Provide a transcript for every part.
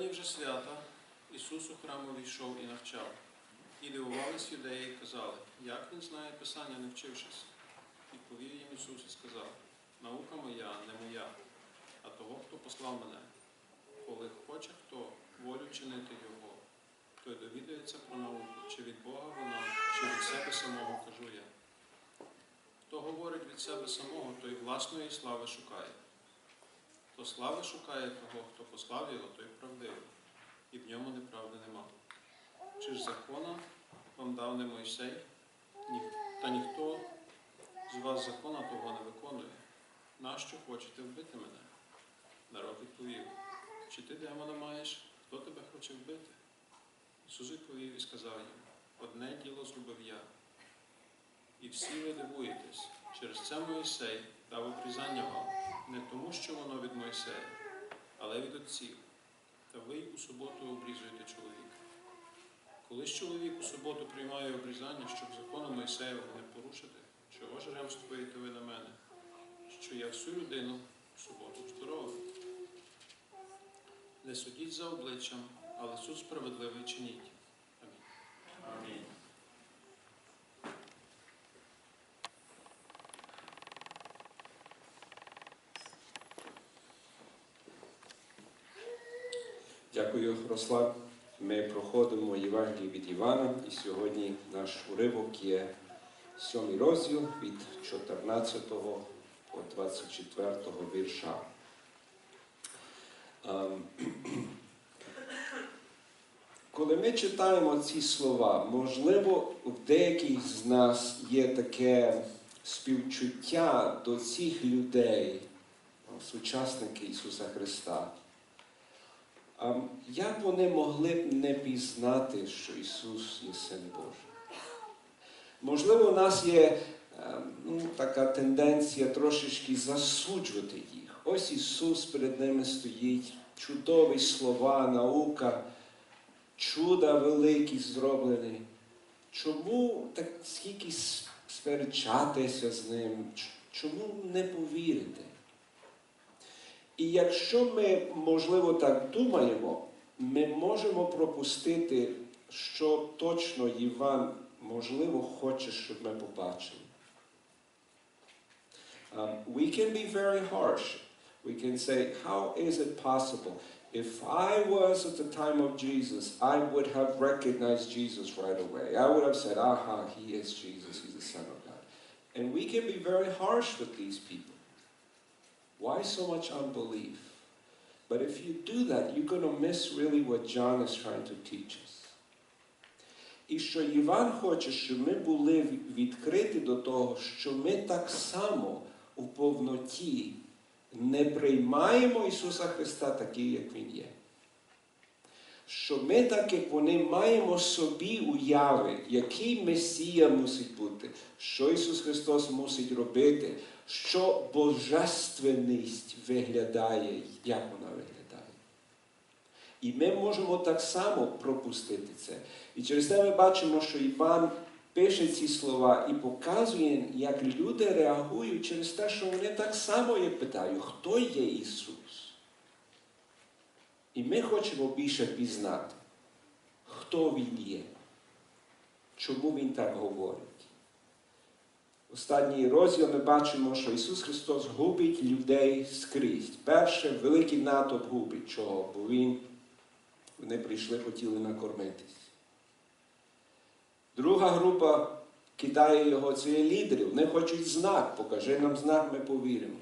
Напередодні вже свята Ісус у храм увійшов і навчав. І дивувались юдеї і казали, як він знає Писання, не вчившись. Відповів їм Ісус і сказав, наука моя, не моя, а того, хто послав мене. Коли хоче хто волю чинити Його, той довідається про науку, чи від Бога вона, чи від себе самого кажу я. Хто говорить від себе самого, той власної слави шукає. Хто слави шукає того, хто послав його, той правдивий, і в ньому неправди нема. Чи ж закона вам дав не Мойсей, Ні, та ніхто з вас закона того не виконує. Нащо хочете вбити мене? Народ відповів, чи ти демона маєш, хто тебе хоче вбити? Ісус відповів і сказав їм, одне діло зробив я. І всі ви дивуєтесь, через це Моїсей дав обрізання вам, не тому, що воно від Мойсея, але від отців. Та ви у суботу обрізуєте чоловіка. Коли ж чоловік у суботу приймає обрізання, щоб закону Мойсеєвого не порушити, чого ж ремствуєте ви на мене, що я всю людину в суботу здоровий? Не судіть за обличчям, але суд справедливий чиніть. Амінь. Амінь. Руслан. Ми проходимо Євангеліє від Івана, і сьогодні наш уривок є сьомий розділ від 14 по 24 вірша. Ем, Коли ми читаємо ці слова, можливо, у деяких з нас є таке співчуття до цих людей, сучасники Ісуса Христа. Як вони могли б не пізнати, що Ісус є Син Божий? Можливо, у нас є е, ну, така тенденція трошечки засуджувати їх. Ось Ісус перед ними стоїть, чудові слова, наука, чуда великі зроблені. Чому так скільки сперечатися з ним? Чому не повірити? І якщо ми, можливо, так думаємо, ми можемо пропустити, що точно Іван, можливо, хоче, щоб ми побачили. Um, we can be very harsh. We can say, how is it possible? If I was at the time of Jesus, I would have recognized Jesus right away. I would have said, aha, he is Jesus, he's the Son of God. And we can be very harsh with these people. Why so much unbelief? But if you do that, you're going to miss really what John is trying to teach us. І що Іван хоче, щоб ми були відкриті до того, що ми так само у повноті не приймаємо Ісуса Христа такий, як Він є. Що ми, так як вони, маємо собі уяви, який Месія мусить бути, що Ісус Христос мусить робити, що божественність виглядає, як вона виглядає. І ми можемо так само пропустити це. І через це ми бачимо, що Іван пише ці слова і показує, як люди реагують через те, що вони так само я питаю, хто є Ісус? І ми хочемо більше пізнати, хто Він є, чому Він так говорить. Останній розділ ми бачимо, що Ісус Христос губить людей скрізь. Перше, великий натовп губить чого, бо Він, вони прийшли, хотіли накормитись. Друга група кидає його, це є лідери. Вони хочуть знак, покажи нам знак, ми повіримо.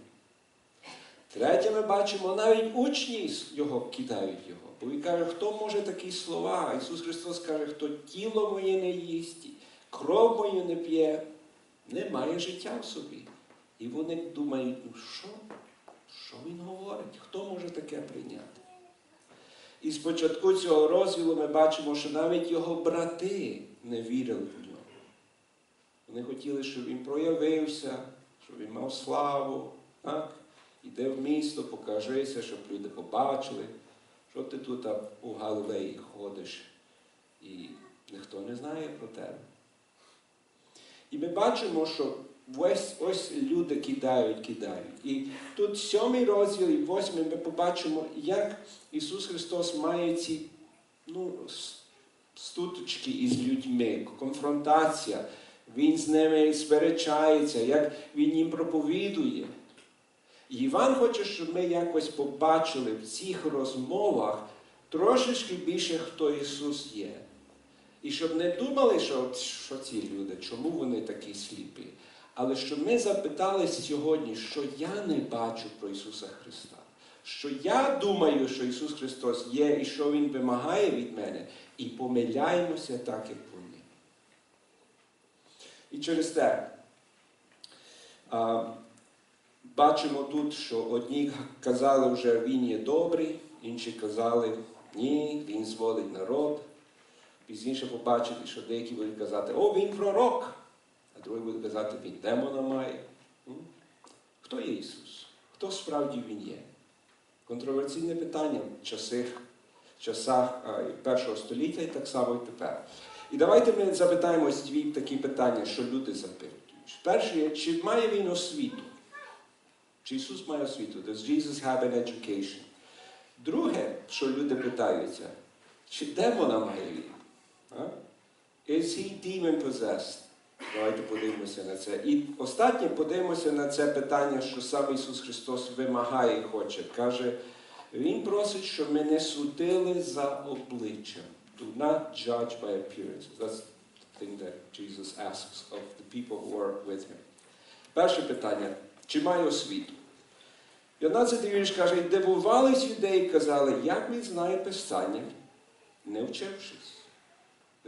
Третє, ми бачимо, навіть учні його кидають його. Бо він каже, хто може такі слова? Ісус Христос каже, хто тіло моє не їсть, кров мою не п'є, не має життя в собі. І вони думають, ну що? Що він говорить? Хто може таке прийняти? І спочатку цього розділу ми бачимо, що навіть його брати не вірили в нього. Вони хотіли, щоб він проявився, щоб він мав славу. Так? Іде в місто, покажися, щоб люди побачили, що ти тут у Галилеї ходиш, і ніхто не знає про тебе. І ми бачимо, що ось, ось люди кидають, кидають. І тут сьомий розділ і восьмий ми побачимо, як Ісус Христос має ці ну, стуточки із людьми, конфронтація. Він з ними сперечається, як він їм проповідує. Іван хоче, щоб ми якось побачили в цих розмовах трошечки більше, хто Ісус є. І щоб не думали, що, от що ці люди, чому вони такі сліпі. Але щоб ми запитали сьогодні, що я не бачу про Ісуса Христа. Що я думаю, що Ісус Христос є і що Він вимагає від мене, і помиляємося так, як вони. І через те а, бачимо тут, що одні казали вже він є добрий, інші казали ні, він зводить народ. Пізніше побачите, що деякі будуть казати, о, він пророк, а другі будуть казати, він демона має. Хто є Ісус? Хто справді Він є? Контроверсійне питання в часах, часах першого століття і так само і тепер. І давайте ми запитаємось дві такі питання, що люди запитують. Перше є, чи має він освіту? Чи Ісус має освіту? Does Jesus have an education? Друге, що люди питаються, чи демона має він? Is he demon possessed? Давайте подивимося на це. І останнє подивимося на це питання, що сам Ісус Христос вимагає і хоче. Каже, Він просить, щоб ми не судили за обличчям. Do not judge by appearances. That's the thing that Jesus asks of the people who are with him. Перше питання. Чи має освіту? 15 вірш каже, дивувались юдеї і казали, як він знає Писання, не вчившись.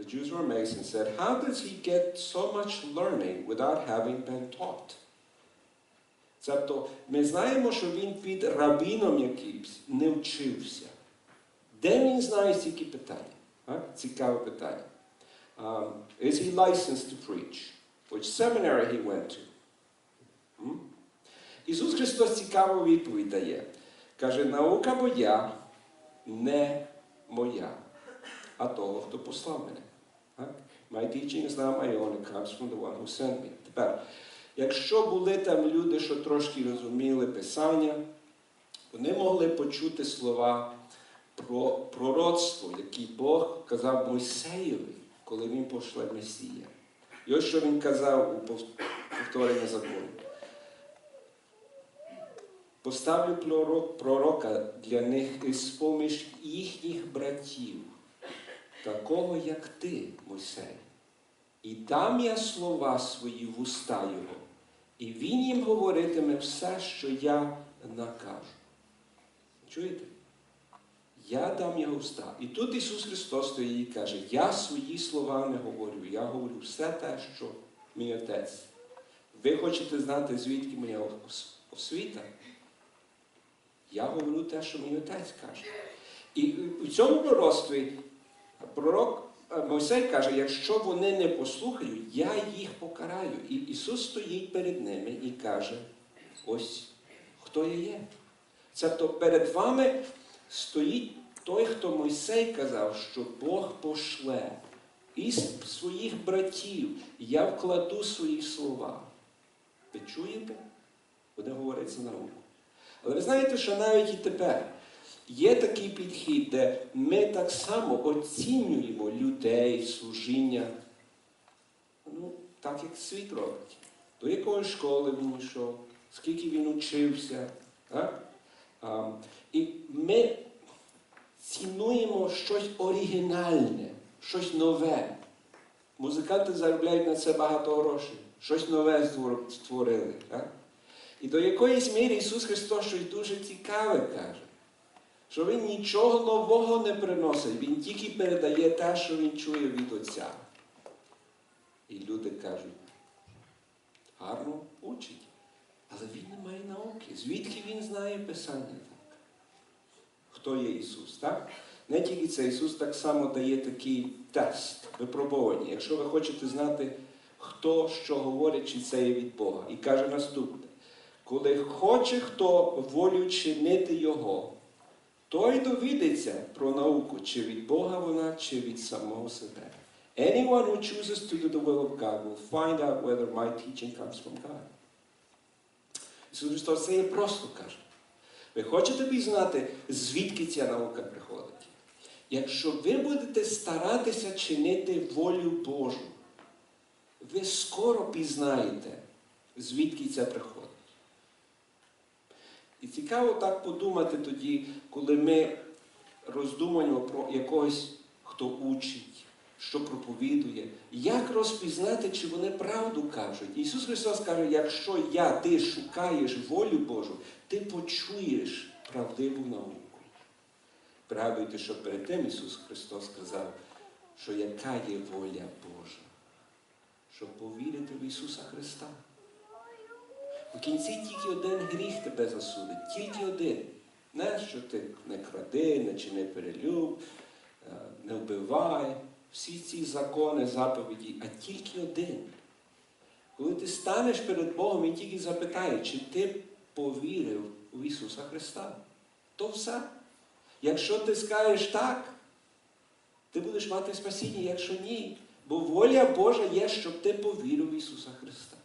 The Jews were amazed and said, How does he get so much learning without having been taught? Тобто ми знаємо, що він під рабіном якимсь не вчився. Де він знає стільки питань? А? Цікаве питання. Um, is he licensed to preach? Which seminary he went to? М? Ісус Христос цікаву відповідь дає. Каже, наука моя не моя, а того, хто послав мене. My teaching is not my own, it comes from the one who sent me. Тепер, якщо були там люди, що трошки розуміли Писання, вони могли почути слова про пророцтво, які Бог казав Мойсеєві, коли він пошле Месія. І ось що він казав у повторенні закону. Поставлю пророка для них із поміж їхніх братів, такого, як ти, Мойсей. І дам я слова свої в уста його, і він їм говоритиме все, що я накажу. Чуєте? Я дам його уста. І тут Ісус Христос стоїть і каже, я свої слова не говорю, я говорю все те, що мій Отець. Ви хочете знати, звідки моя освіта? Я говорю те, що мій отець каже. І у цьому пророцтві пророк е, Мойсей каже, якщо вони не послухають, я їх покараю. І Ісус стоїть перед ними і каже, ось хто я є. Тобто перед вами стоїть той, хто Мойсей казав, що Бог пошле із своїх братів, я вкладу свої слова. Ви чуєте? Вони говорять за науку. Але ви знаєте, що навіть і тепер є такий підхід, де ми так само оцінюємо людей, служіння, ну, так як світ робить. До якої школи він йшов, скільки він учився. Так? А, і ми цінуємо щось оригінальне, щось нове. Музиканти заробляють на це багато грошей. Щось нове створ- створили. Так? І до якоїсь міри Ісус Христос щось дуже цікаве каже. Що Він нічого нового не приносить, Він тільки передає те, що Він чує від Отця. І люди кажуть, гарно учить, але він не має науки. Звідки він знає Писання так? Хто є Ісус, так? Не тільки це, Ісус так само дає такий тест, випробування. Якщо ви хочете знати, хто що говорить, чи це є від Бога. І каже наступне. Коли хоче хто волю чинити Його, той довідеться про науку, чи від Бога вона, чи від самого себе. Anyone who chooses to do the will of God will find out whether my teaching comes from God. Ісус Христос це є просто каже. Ви хочете пізнати, звідки ця наука приходить? Якщо ви будете старатися чинити волю Божу, ви скоро пізнаєте, звідки це приходить. І цікаво так подумати тоді, коли ми роздумуємо про якогось, хто учить, що проповідує, як розпізнати, чи вони правду кажуть. Ісус Христос каже, якщо я, ти шукаєш волю Божу, ти почуєш правдиву науку. Пригадуйте, що перед тим Ісус Христос сказав, що яка є воля Божа, щоб повірити в Ісуса Христа. У кінці тільки один гріх тебе засудить, тільки один. Не, що ти не кради, не чини перелюб, е, не вбивай. Всі ці закони, заповіді, а тільки один. Коли ти станеш перед Богом, Він тільки запитає, чи ти повірив у Ісуса Христа. То все. Якщо ти скажеш так, ти будеш мати спасіння, якщо ні. Бо воля Божа є, щоб ти повірив в Ісуса Христа.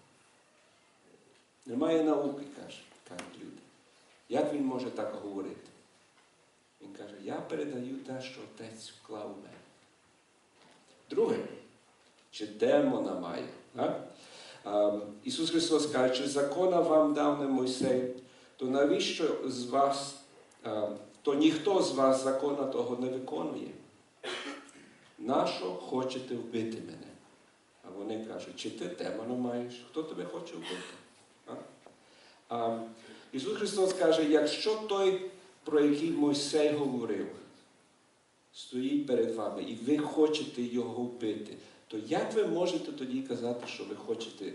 Немає науки, каже, кажуть люди. Як він може так говорити? Він каже, я передаю те, що Отець вклав у мене. Друге, чи демона має? А? А, Ісус Христос каже, чи закона вам дав не Мойсей, то навіщо з вас, а, то ніхто з вас закона того не виконує? Нащо хочете вбити мене? А вони кажуть, чи ти демона маєш? Хто тебе хоче вбити? Ісус Христос каже, якщо той, про який Мойсей говорив, стоїть перед вами, і ви хочете його вбити, то як ви можете тоді казати, що ви хочете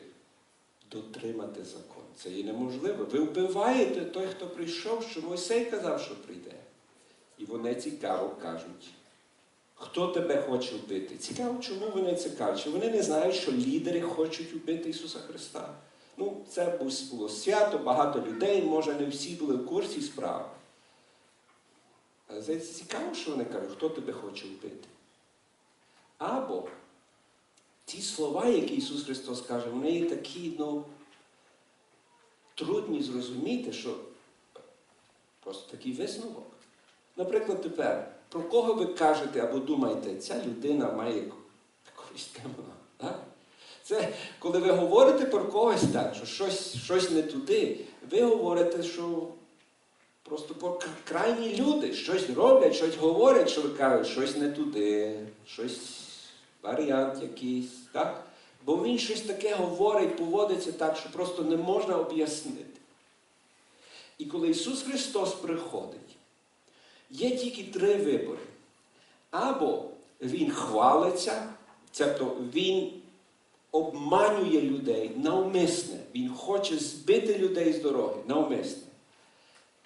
дотримати закон? Це є неможливо. Ви вбиваєте той, хто прийшов, що Мойсей казав, що прийде. І вони цікаво кажуть. Хто тебе хоче вбити? Цікаво, чому вони це кажуть? Вони не знають, що лідери хочуть вбити Ісуса Христа? Ну, це було свято, багато людей, може, не всі були в курсі справи. Але здається, цікаво, що вони кажуть, хто тебе хоче вбити. Або ті слова, які Ісус Христос каже, вони є такі, ну, трудні зрозуміти, що просто такий висновок. Наприклад, тепер, про кого ви кажете або думаєте, ця людина має якогось демона. Це коли ви говорите про когось так, що щось, щось не туди, ви говорите, що просто про крайні люди щось роблять, щось говорять, що ви кажете, щось не туди, щось варіант якийсь. Так? Бо він щось таке говорить, поводиться так, що просто не можна об'яснити. І коли Ісус Христос приходить, є тільки три вибори. Або Він хвалиться, тобто Він обманює людей навмисне. Він хоче збити людей з дороги навмисне.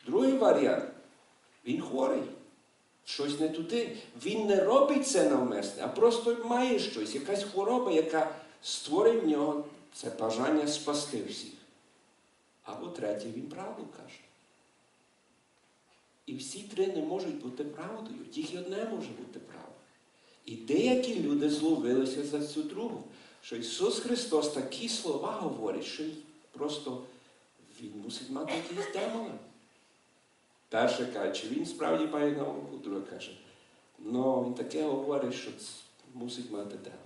Другий варіант він хворий. Щось не туди. Він не робить це навмисне, а просто має щось, якась хвороба, яка створить в нього це бажання спасти всіх. Або третє, він правду каже. І всі три не можуть бути правдою, тільки одне може бути правда. І деякі люди зловилися за цю другу, що Ісус Христос такі слова говорить, що просто Він мусить мати якісь демона. Перше каже, чи він справді має науку, друге каже, ну він таке говорить, що мусить мати демона.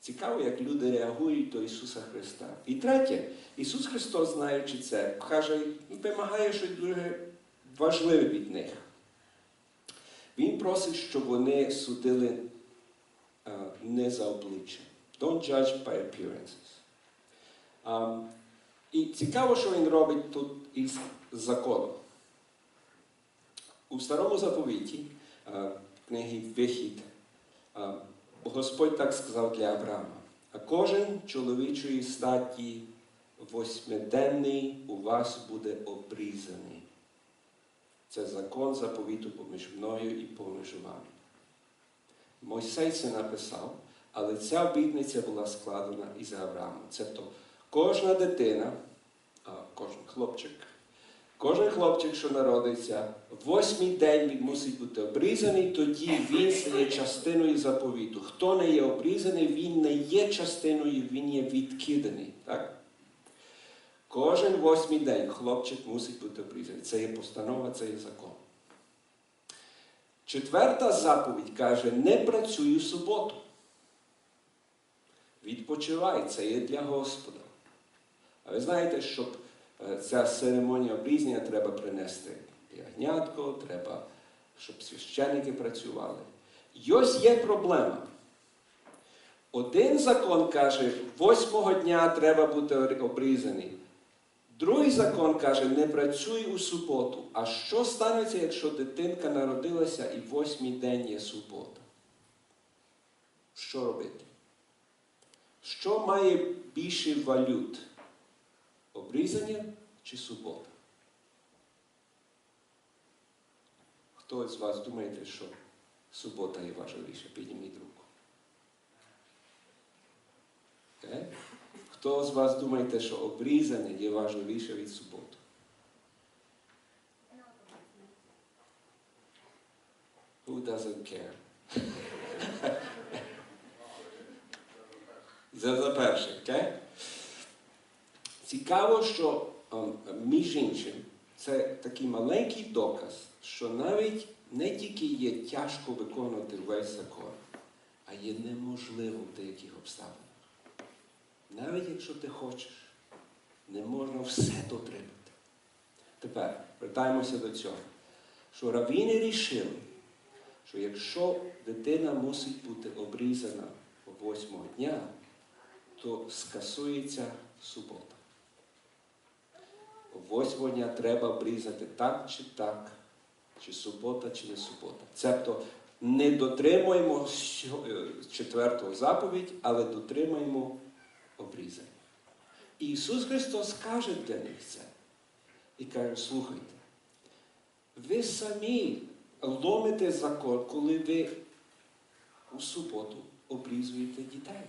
Цікаво, як люди реагують до Ісуса Христа. І третє, Ісус Христос, знаючи це, каже, вимагає щось дуже важливе від них. Він просить, щоб вони судили не за обличчя. Don't judge by appearances. А, і цікаво, що він робить тут із законом. У старому заповіті, а, книги Вихід, а, Господь так сказав для Авраама. А кожен чоловічої статі восьмиденний у вас буде обрізаний. Це закон заповіту поміж мною і поміж вами. Мойсей це написав, але ця обітниця була складена із Авраамом. Тобто кожна дитина, кожен хлопчик, Кожен хлопчик, що народиться, восьмий день він мусить бути обрізаний, тоді він стає частиною заповіту. Хто не є обрізаний, він не є частиною, він є відкиданий. Так? Кожен восьмий день хлопчик мусить бути обрізаний. Це є постанова, це є закон. Четверта заповідь каже: не працюй у суботу. Відпочивай, це є для Господа. А ви знаєте, щоб е, ця церемонія обрізнення треба принести ягнятко, треба, щоб священники працювали. І ось є проблема. Один закон каже, восьмого дня треба бути обрізаний. Другий закон каже, не працюй у суботу. А що станеться, якщо дитинка народилася і восьмий день є субота? Що робити? Що має більше валют? Обрізання чи субота? Хто з вас думає, що субота є важливіша? Підніміть руку. Окей? Хто з вас думає, що обрізання є важливіше від суботи? Who doesn't care? Це за перше, окей? Цікаво, що між іншим, це такий маленький доказ, що навіть не тільки є тяжко виконувати весь закон, а є неможливо в деяких обставинах. Навіть якщо ти хочеш, не можна все дотримати. Тепер вертаємося до цього. Що равіни рішили, що якщо дитина мусить бути обрізана восьмого дня, то скасується субота. Восьмого дня треба обрізати так чи так, чи субота, чи не субота. Цебто не дотримуємо е, четвертого заповідь, але дотримуємо обрізання. І Ісус Христос каже для них це. І каже, слухайте, ви самі ломите закон, коли ви у суботу обрізуєте дітей.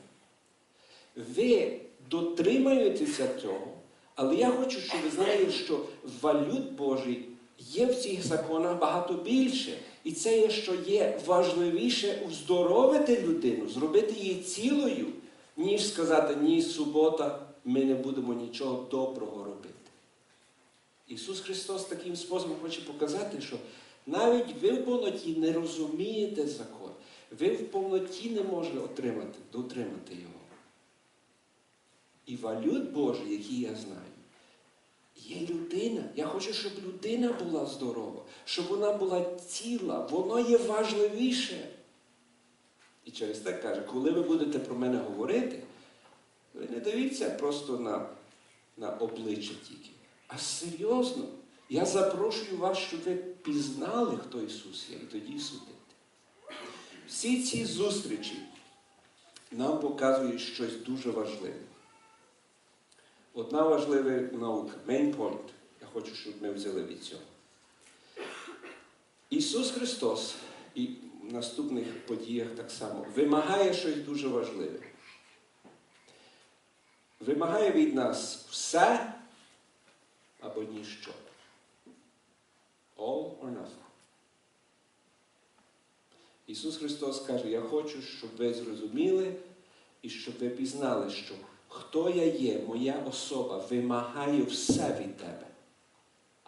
Ви дотримуєтеся цього, але я хочу, щоб ви знали, що валют Божий є в цих законах багато більше. І це є, що є важливіше уздоровити людину, зробити її цілою, ніж сказати, ні, субота, ми не будемо нічого доброго робити. Ісус Христос таким способом хоче показати, що навіть ви в повноті не розумієте закон, ви в повноті не можете отримати, дотримати його. І валют Божий, який я знаю, є людина. Я хочу, щоб людина була здорова, щоб вона була ціла, воно є важливіше. І через те каже, коли ви будете про мене говорити, ви не дивіться просто на, на обличчя тільки, а серйозно. Я запрошую вас, щоб ви пізнали, хто Ісус є, і тоді судити. Всі ці зустрічі нам показують щось дуже важливе. Одна важлива наука, main point, я хочу, щоб ми взяли від цього. Ісус Христос і наступних подіях так само вимагає щось дуже важливе. Вимагає від нас все або ніщо. All or nothing. Ісус Христос каже, я хочу, щоб ви зрозуміли і щоб ви пізнали, що хто я є, моя особа вимагає все від тебе.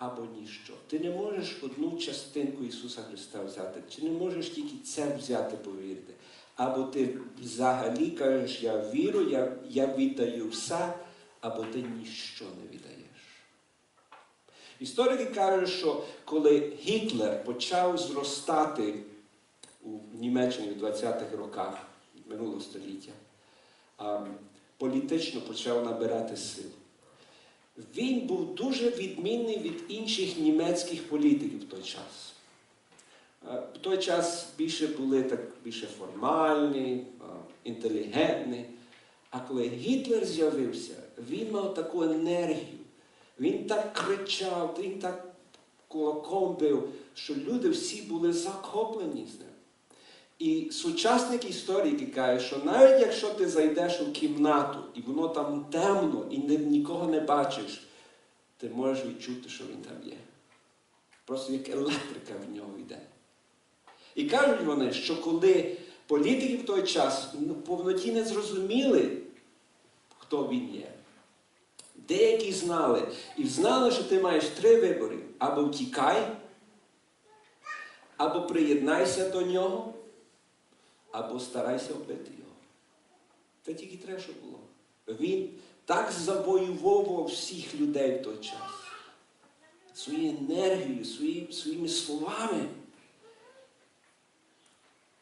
Або ніщо. Ти не можеш одну частинку Ісуса Христа взяти, чи не можеш тільки це взяти, повірити. Або ти взагалі кажеш, я вірю, я, я віддаю все, або ти ніщо не віддаєш. Історики кажуть, що коли Гітлер почав зростати у Німеччині в 20-х роках минулого століття, політично почав набирати сил. Він був дуже відмінний від інших німецьких політиків в той час. В той час більше були так більше формальні, інтелігентні. А коли Гітлер з'явився, він мав таку енергію. Він так кричав, він так кулаком бив, що люди всі були захоплені з ним. І сучасник історики каже, що навіть якщо ти зайдеш у кімнату, і воно там темно, і нікого не бачиш, ти можеш відчути, що він там є. Просто як електрика в нього йде. І кажуть вони, що коли політики в той час ну, повноті не зрозуміли, хто він є. Деякі знали і знали, що ти маєш три вибори: або втікай, або приєднайся до нього, або старайся вбити його. Це тільки треба, що було. Він так завоював всіх людей в той час. Своєю енергією, своїм, своїми словами.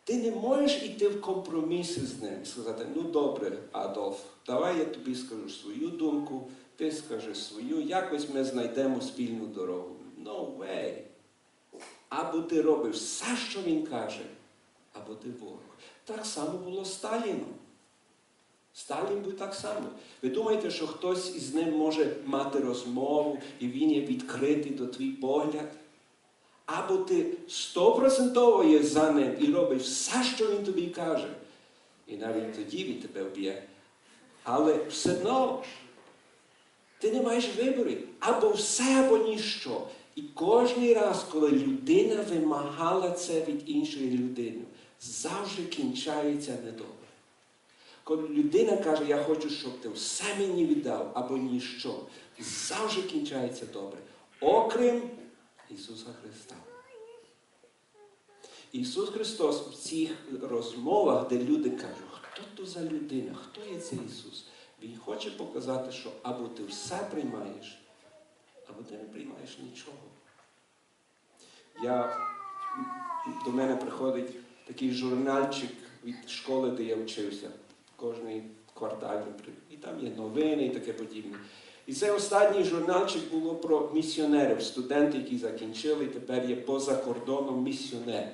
Ти не можеш йти в компроміси з ним і сказати, ну добре, Адольф, давай я тобі скажу свою думку, ти скажи свою, якось ми знайдемо спільну дорогу. No way. Або ти робиш все, що він каже, або ти ворог. Так само було з Сталіном. Сталін був так само. Ви думаєте, що хтось із ним може мати розмову і він є відкритий до твій погляд? Або ти стопроцентово є за ним і робиш все, що він тобі каже. І навіть тоді він тебе вб'є. Але все одно ти не маєш виборів. Або все, або ніщо. І кожен раз, коли людина вимагала це від іншої людини, завжди кінчається недобре. Коли людина каже, я хочу, щоб ти все мені віддав, або ніщо, завжди кінчається добре. Окрім Ісуса Христа. Ісус Христос в цих розмовах, де люди кажуть, хто то за людина, хто є цей Ісус? Він хоче показати, що або ти все приймаєш, або ти не приймаєш нічого. Я, до мене приходить такий журнальчик від школи, де я вчився. Кожний квартал. І там є новини і таке подібне. І цей останній журнальчик було про місіонерів, студентів, які закінчили, і тепер є поза кордоном місіонери.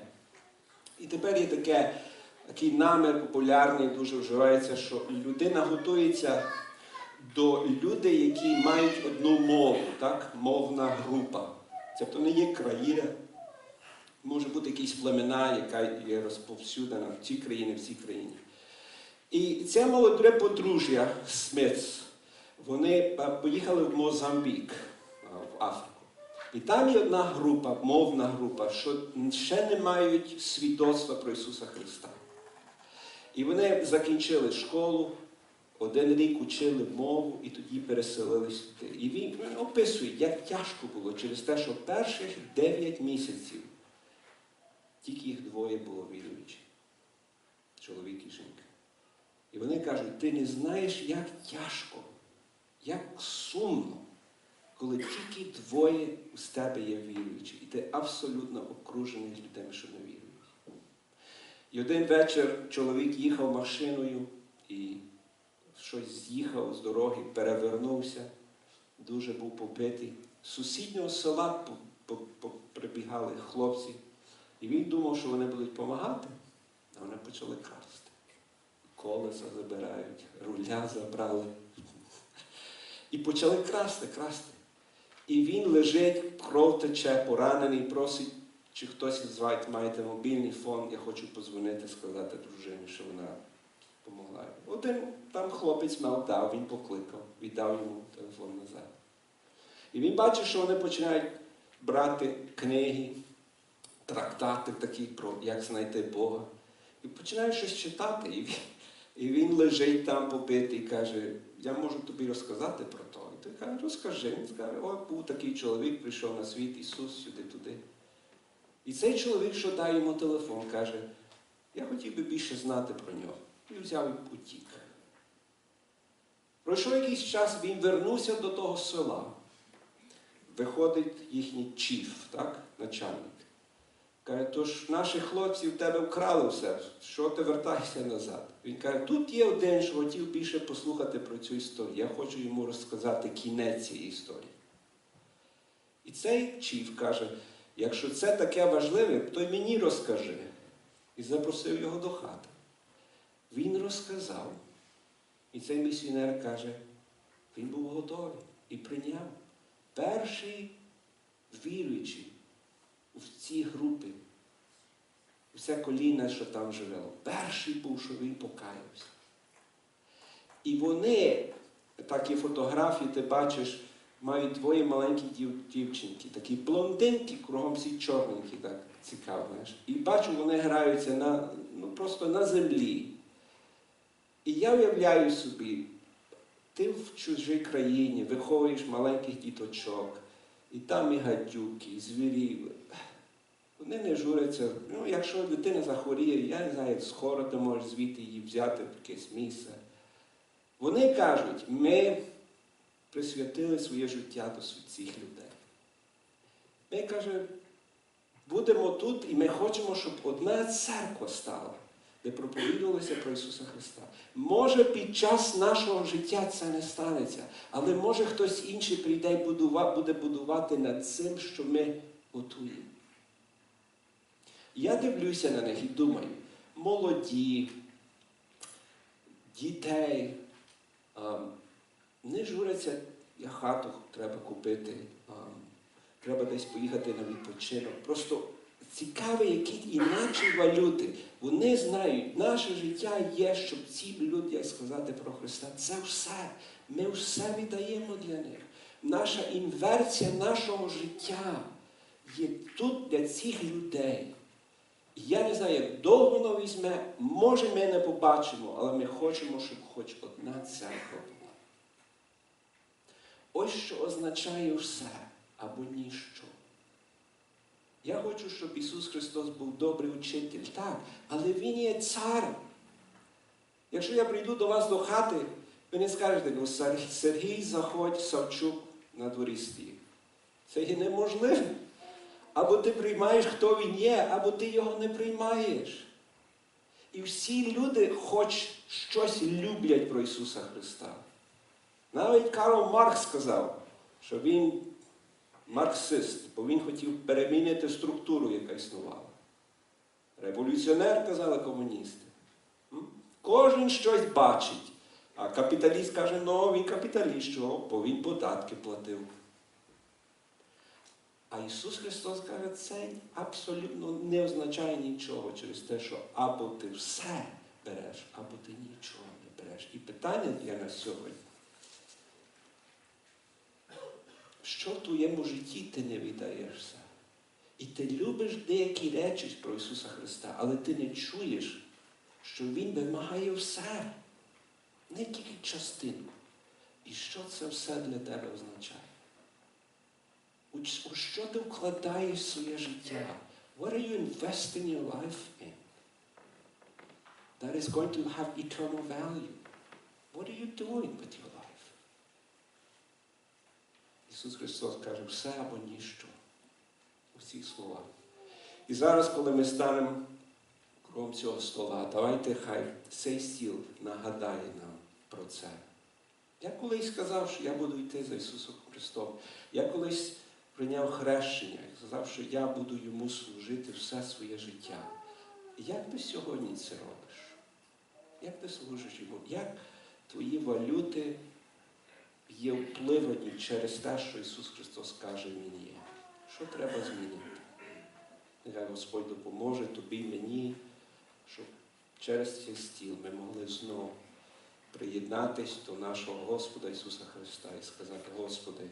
І тепер є таке, такий намір популярний, дуже вживається, що людина готується до людей, які мають одну мову, так? мовна група. Тобто не є країна, може бути якісь племена, яка є розповсюдена в цій країні, в цій країні. І це молоде подружжя Смитс, вони е, поїхали в Мозамбік, е, в Африку. І там є одна група, мовна група, що ще не мають свідоцтва про Ісуса Христа. І вони закінчили школу, один рік учили мову і тоді переселились сюди. І він описує, як тяжко було через те, що перших 9 місяців тільки їх двоє було віруючі. Чоловік і жінка. І вони кажуть, ти не знаєш, як тяжко, як сумно, коли тільки двоє з тебе є віруючі, і ти абсолютно окружений людьми, що не вірують. І один вечір чоловік їхав машиною і щось з'їхав з дороги, перевернувся, дуже був побитий. З сусіднього села прибігали хлопці, і він думав, що вони будуть допомагати, а вони почали красти. Колеса забирають, руля забрали. І почали красти, красти. І він лежить, кров тече, поранений, просить, чи хтось із вас маєте мобільний фон, я хочу позвонити, сказати дружині, що вона допомогла. Один там хлопець мав дав, він покликав, віддав йому телефон назад. І він бачить, що вони починають брати книги, трактати такі про як знайти Бога. І починає щось читати. І він, і він лежить там побитий і каже, я можу тобі розказати про то. І той каже, розкажи. Він каже, о, був такий чоловік, прийшов на світ, Ісус сюди-туди. І цей чоловік, що дає йому телефон, каже, я хотів би більше знати про нього. І взяв і утік. Пройшов якийсь час, він вернувся до того села. Виходить їхній чіф, так, начальник. Каже, то ж наші хлопці в тебе вкрали все, що ти вертаєшся назад? Він каже, тут є один, що хотів більше послухати про цю історію. Я хочу йому розказати кінець цієї історії. І цей чіф каже, якщо це таке важливе, то й мені розкажи. І запросив його до хати. Він розказав. І цей місіонер каже, він був готовий і прийняв. Перший віруючий в цій групі, все коліна, що там живело, перший був, що він покаявся. І вони, такі фотографії, ти бачиш, мають двоє маленьких дів, дівчинки, такі блондинки, кругом всі чорненькі, так цікаво. Знаєш. І бачу, вони граються на, ну, просто на землі. І я уявляю собі, ти в чужій країні виховуєш маленьких діточок, і там і гадюки, і звірі. Вони не журяться. Ну, якщо дитина захворіє, я не знаю, скоро ти можеш звідти її взяти в якесь місце. Вони кажуть, ми присвятили своє життя до цих людей. Ми каже, будемо тут і ми хочемо, щоб одна церква стала, де проповідувалося про Ісуса Христа. Може, під час нашого життя це не станеться, але може хтось інший прийде і буде будувати над цим, що ми готуємо. Я дивлюся на них і думаю, молоді, дітей, не журяться, я хату треба купити, треба десь поїхати на відпочинок. Просто цікаво, які інакші валюти. Вони знають, наше життя є, щоб ці люди сказати про Христа. Це все. Ми все віддаємо для них. Наша інверсія нашого життя є тут для цих людей. Я не знаю, як довго воно візьме, може ми не побачимо, але ми хочемо, щоб хоч одна церква була. Ось що означає все або ніщо. Я хочу, щоб Ісус Христос був добрий учитель, так, але Він є цар. Якщо я прийду до вас до хати, ви не скажете, ну, Сергій, заходь, Савчук на дворі стій. Це є неможливо. Або ти приймаєш, хто він є, або ти його не приймаєш. І всі люди хоч щось люблять про Ісуса Христа. Навіть Карл Маркс сказав, що він марксист, бо він хотів перемінити структуру, яка існувала. Революціонер, казали комуністи. Кожен щось бачить. А капіталіст каже, ну він капіталіст, чого? Бо він податки платив. А Ісус Христос каже, це абсолютно не означає нічого через те, що або ти все береш, або ти нічого не береш. І питання для нас сьогодні. Що в твоєму житті ти не віддаєшся? І ти любиш деякі речі про Ісуса Христа, але ти не чуєш, що Він вимагає все, не тільки частинку. І що це все для тебе означає? У що ти вкладаєш своє життя? What are you investing your life in? That is going to have eternal value. What are you doing with your life? Ісус Христос каже, все або ніщо. У всіх словах. І зараз, коли ми станемо кругом цього стола, давайте хай цей стіл нагадає нам про це. Я колись сказав, що я буду йти за Ісусом Христом. Я колись прийняв хрещення і сказав, що я буду йому служити все своє життя. Як ти сьогодні це робиш? Як ти служиш йому? Як твої валюти є впливані через те, що Ісус Христос каже мені? Що треба змінити? Нехай Господь допоможе тобі і мені, щоб через цей стіл ми могли знову приєднатись до нашого Господа Ісуса Христа і сказати, Господи,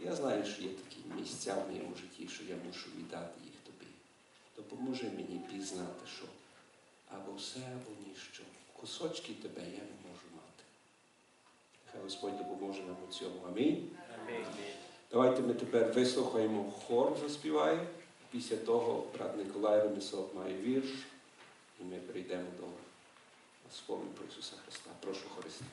я знаю, що є такі місця в моєму житті, що я мушу віддати їх тобі. Допоможи мені пізнати, що або все, або ніщо. Кусочки тебе я не можу. Нехай Господь допоможе нам у цьому. Амінь. Давайте ми тепер вислухаємо хор заспіває. Після того брат Николай Ремесов має вірш, і ми прийдемо до спомин про Ісуса Христа. Прошу хористи.